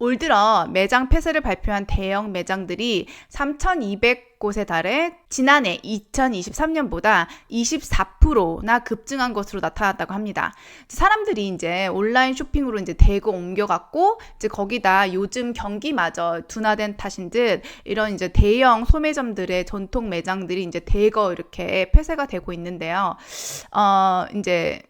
올 들어 매장 폐쇄를 발표한 대형 매장들이 3,200곳에 달해 지난해 2023년보다 24%나 급증한 것으로 나타났다고 합니다. 사람들이 이제 온라인 쇼핑으로 이제 대거 옮겨갔고 이제 거기다 요즘 경기마저 둔화된 탓인 듯 이런 이제 대형 소매점들의 전통 매장들이 이제 대거 이렇게 폐쇄가 되고 있는데요. 어, 이제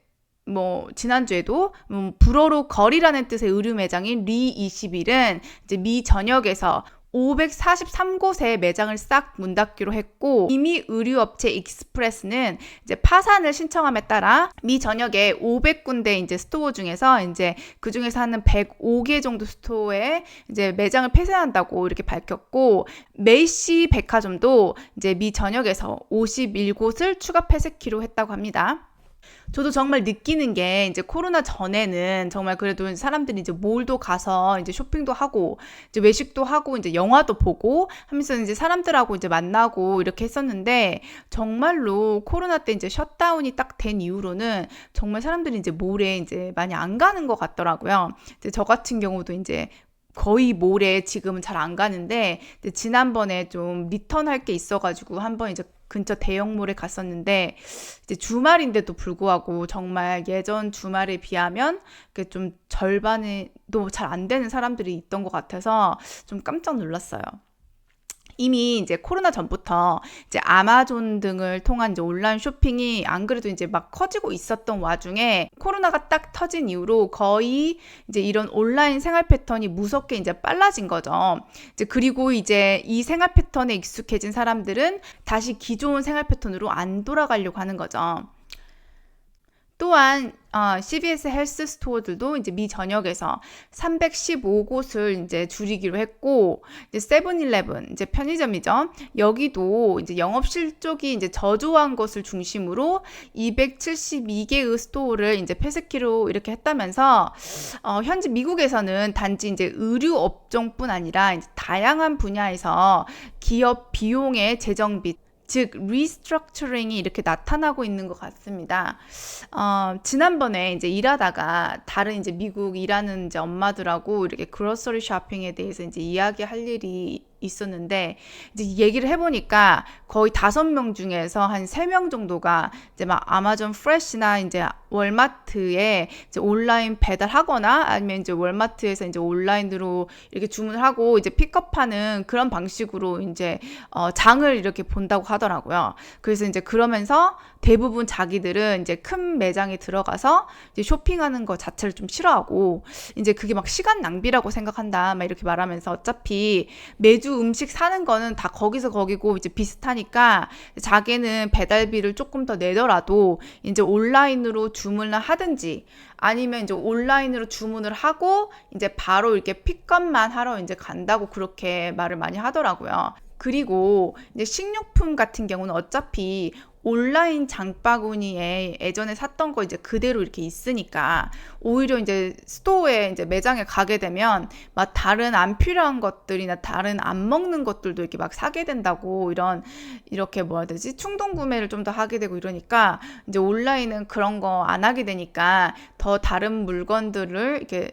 뭐 지난주에도 음, 불어로 거리라는 뜻의 의류 매장인 리 21은 이제 미 전역에서 543곳의 매장을 싹 문 닫기로 했고 이미 의류업체 익스프레스는 이제 파산을 신청함에 따라 미 전역에 500군데 이제 스토어 중에서 이제 그 중에서 하는 105개 정도 스토어에 이제 매장을 폐쇄한다고 이렇게 밝혔고 메이시 백화점도 이제 미 전역에서 51곳을 추가 폐쇄키로 했다고 합니다. 저도 정말 느끼는 게 이제 코로나 전에는 정말 그래도 사람들이 이제 몰도 가서 이제 쇼핑도 하고 이제 외식도 하고 이제 영화도 보고 하면서 이제 사람들하고 이제 만나고 이렇게 했었는데 정말로 코로나 때 이제 셧다운이 딱 된 이후로는 정말 사람들이 이제 몰에 이제 많이 안 가는 것 같더라고요. 이제 저 같은 경우도 이제 거의 몰에 지금은 잘 안 가는데 지난번에 좀 리턴할 게 있어가지고 한번 이제 근처 대형몰에 갔었는데 이제 주말인데도 불구하고 정말 예전 주말에 비하면 좀 절반에도 잘 안 되는 사람들이 있던 것 같아서 좀 깜짝 놀랐어요. 이미 이제 코로나 전부터 이제 아마존 등을 통한 이제 온라인 쇼핑이 안 그래도 이제 막 커지고 있었던 와중에 코로나가 딱 터진 이후로 거의 이제 이런 온라인 생활 패턴이 무섭게 이제 빨라진 거죠. 이제 그리고 이제 이 생활 패턴에 익숙해진 사람들은 다시 기존 생활 패턴으로 안 돌아가려고 하는 거죠. 또한 어, CVS 헬스 스토어들도 이제 미 전역에서 315곳을 이제 줄이기로 했고 이제 세븐일레븐 이제 편의점이죠. 여기도 이제 영업 실적이 이제 저조한 것을 중심으로 272개의 스토어를 이제 폐쇄키로 이렇게 했다면서 어, 현재 미국에서는 단지 이제 의류 업종뿐 아니라 다양한 분야에서 기업 비용의 재정비 즉 리스트럭처링이 이렇게 나타나고 있는 것 같습니다. 어, 지난번에 이제 일하다가 다른 이제 미국 일하는 이제 엄마들하고 이렇게 그로서리 쇼핑에 대해서 이제 이야기할 일이 있었는데 이제 얘기를 해보니까 거의 다섯 명 중에서 한 세 명 정도가 이제 막 아마존 프레시나 이제 월마트에 이제 온라인 배달하거나 아니면 이제 월마트에서 이제 온라인으로 이렇게 주문을 하고 이제 픽업하는 그런 방식으로 이제 어 장을 이렇게 본다고 하더라고요. 그래서 이제 그러면서 대부분 자기들은 이제 큰 매장에 들어가서 이제 쇼핑하는 거 자체를 좀 싫어하고 이제 그게 막 시간 낭비라고 생각한다 막 이렇게 말하면서 어차피 매주 음식 사는 거는 다 거기서 거기고 이제 비슷하니까 자기는 배달비를 조금 더 내더라도 이제 온라인으로 주문을 하든지 아니면 이제 온라인으로 주문을 하고 이제 바로 이렇게 픽업만 하러 이제 간다고 그렇게 말을 많이 하더라고요. 그리고 이제 식료품 같은 경우는 어차피 온라인 장바구니에 예전에 샀던 거 이제 그대로 이렇게 있으니까 오히려 이제 스토어에 이제 매장에 가게 되면 막 다른 안 필요한 것들이나 다른 안 먹는 것들도 이렇게 막 사게 된다고 이런 이렇게 뭐라 해야 되지 충동 구매를 좀 더 하게 되고 이러니까 이제 온라인은 그런 거 안 하게 되니까 더 다른 물건들을 이렇게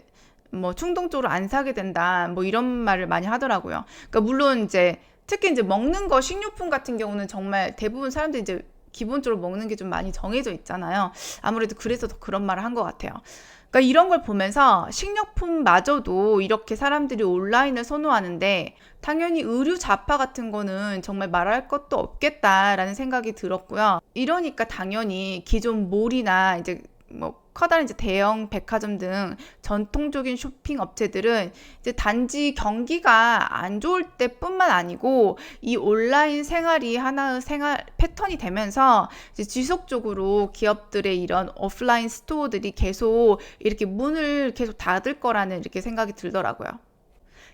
뭐 충동적으로 안 사게 된다 뭐 이런 말을 많이 하더라고요. 그러니까 물론 이제 특히 이제 먹는 거 식료품 같은 경우는 정말 대부분 사람들이 이제 기본적으로 먹는 게 좀 많이 정해져 있잖아요. 아무래도 그래서 더 그런 말을 한 것 같아요. 그러니까 이런 걸 보면서 식료품마저도 이렇게 사람들이 온라인을 선호하는데 당연히 의류 잡화 같은 거는 정말 말할 것도 없겠다라는 생각이 들었고요. 이러니까 당연히 기존 몰이나 이제 뭐 커다란 이제 대형 백화점 등 전통적인 쇼핑 업체들은 이제 단지 경기가 안 좋을 때뿐만 아니고 이 온라인 생활이 하나의 생활 패턴이 되면서 이제 지속적으로 기업들의 이런 오프라인 스토어들이 계속 이렇게 문을 계속 닫을 거라는 이렇게 생각이 들더라고요.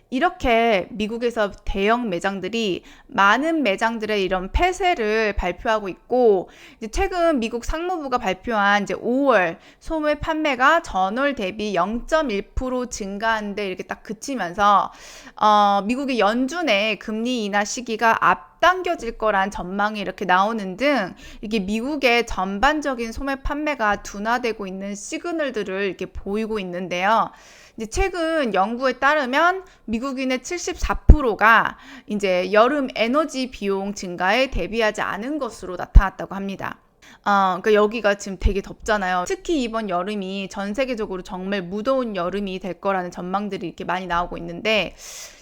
이렇게 미국에서 대형 매장들이 많은 매장들의 이런 폐쇄를 발표하고 있고 최근 미국 상무부가 발표한 이제 5월 소매 판매가 전월 대비 0.1% 증가한데 이렇게 딱 그치면서 어, 미국의 연준의 금리 인하 시기가 앞 앞당겨질 거란 전망이 이렇게 나오는 등 이게 미국의 전반적인 소매 판매가 둔화되고 있는 시그널들을 이렇게 보이고 있는데요. 이제 최근 연구에 따르면 미국인의 74%가 이제 여름 에너지 비용 증가에 대비하지 않은 것으로 나타났다고 합니다. 어, 그러니까 여기가 지금 되게 덥잖아요. 특히 이번 여름이 전 세계적으로 정말 무더운 여름이 될 거라는 전망들이 이렇게 많이 나오고 있는데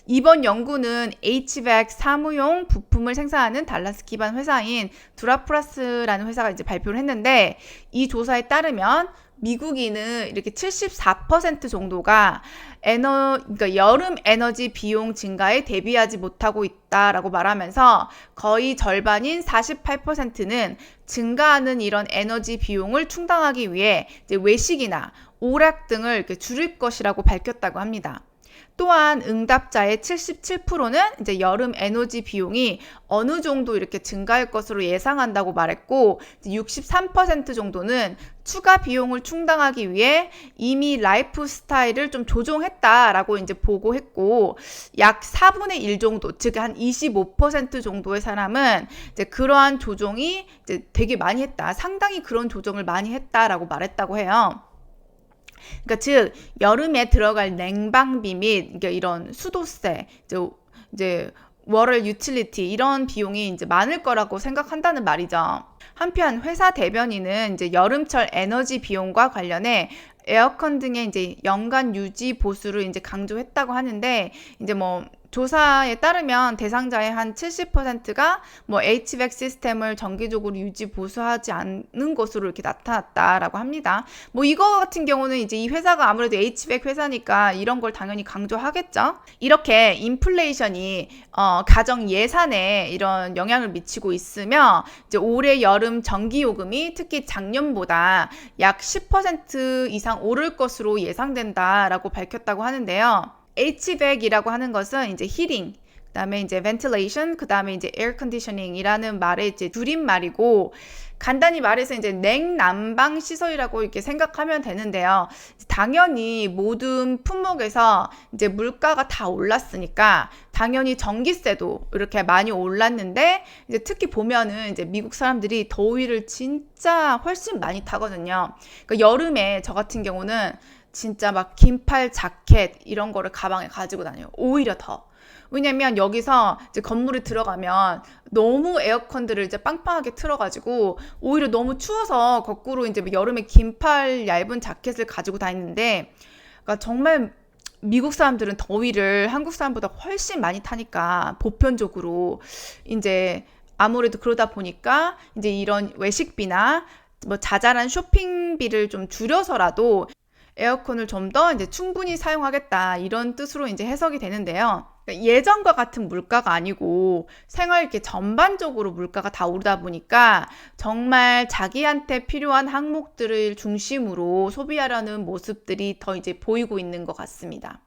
이번 연구는 HVAC 사무용 부품을 생산하는 달라스 기반 회사인 두라플러스라는 회사가 이제 발표를 했는데 이 조사에 따르면 미국인은 이렇게 74% 정도가 에너, 그러니까 여름 에너지 비용 증가에 대비하지 못하고 있다라고 말하면서 거의 절반인 48%는 증가하는 이런 에너지 비용을 충당하기 위해 외식이나 오락 등을 줄일 것이라고 밝혔다고 합니다. 또한 응답자의 77%는 이제 여름 에너지 비용이 어느 정도 이렇게 증가할 것으로 예상한다고 말했고 63% 정도는 추가 비용을 충당하기 위해 이미 라이프 스타일을 좀 조정했다라고 이제 보고했고 약 4분의 1 정도 즉 한 25% 정도의 사람은 이제 그러한 조정이 이제 되게 많이 했다 상당히 그런 조정을 많이 했다라고 말했다고 해요. 그러니까 즉 여름에 들어갈 냉방비 및 이런 수도세 이제 월월 유틸리티 이런 비용이 이제 많을 거라고 생각한다는 말이죠. 한편 회사 대변인은 이제 여름철 에너지 비용과 관련해 에어컨 등의 이제 연간 유지 보수를 이제 강조했다고 하는데 이제 뭐 조사에 따르면 대상자의 한 70%가 뭐 HVAC 시스템을 정기적으로 유지 보수하지 않는 것으로 이렇게 나타났다라고 합니다. 뭐 이거 같은 경우는 이제 이 회사가 아무래도 HVAC 회사니까 이런 걸 당연히 강조하겠죠. 이렇게 인플레이션이 어, 가정 예산에 이런 영향을 미치고 있으며 이제 올해 여름 전기 요금이 특히 작년보다 약 10% 이상 오를 것으로 예상된다라고 밝혔다고 하는데요. HVAC이라고 하는 것은 이제 히팅, 그다음에 이제 ventilation, 그 다음에 이제 air conditioning이라는 말의 이제 줄임말이고 간단히 말해서 이제 냉난방 시설이라고 이렇게 생각하면 되는데요. 당연히 모든 품목에서 이제 물가가 다 올랐으니까 당연히 전기세도 이렇게 많이 올랐는데 이제 특히 보면은 이제 미국 사람들이 더위를 진짜 훨씬 많이 타거든요. 그러니까 여름에 저 같은 경우는 진짜 막 긴팔 자켓 이런 거를 가방에 가지고 다녀요. 오히려 더. 왜냐면 여기서 이제 건물에 들어가면 너무 에어컨들을 이제 빵빵하게 틀어가지고 오히려 너무 추워서 거꾸로 이제 여름에 긴팔 얇은 자켓을 가지고 다니는데 그러니까 정말 미국 사람들은 더위를 한국 사람보다 훨씬 많이 타니까 보편적으로 이제 아무래도 그러다 보니까 이제 이런 외식비나 뭐 자잘한 쇼핑비를 좀 줄여서라도 에어컨을 좀 더 이제 충분히 사용하겠다 이런 뜻으로 이제 해석이 되는데요. 그러니까 예전과 같은 물가가 아니고 생활 이렇게 전반적으로 물가가 다 오르다 보니까 정말 자기한테 필요한 항목들을 중심으로 소비하려는 모습들이 더 이제 보이고 있는 것 같습니다.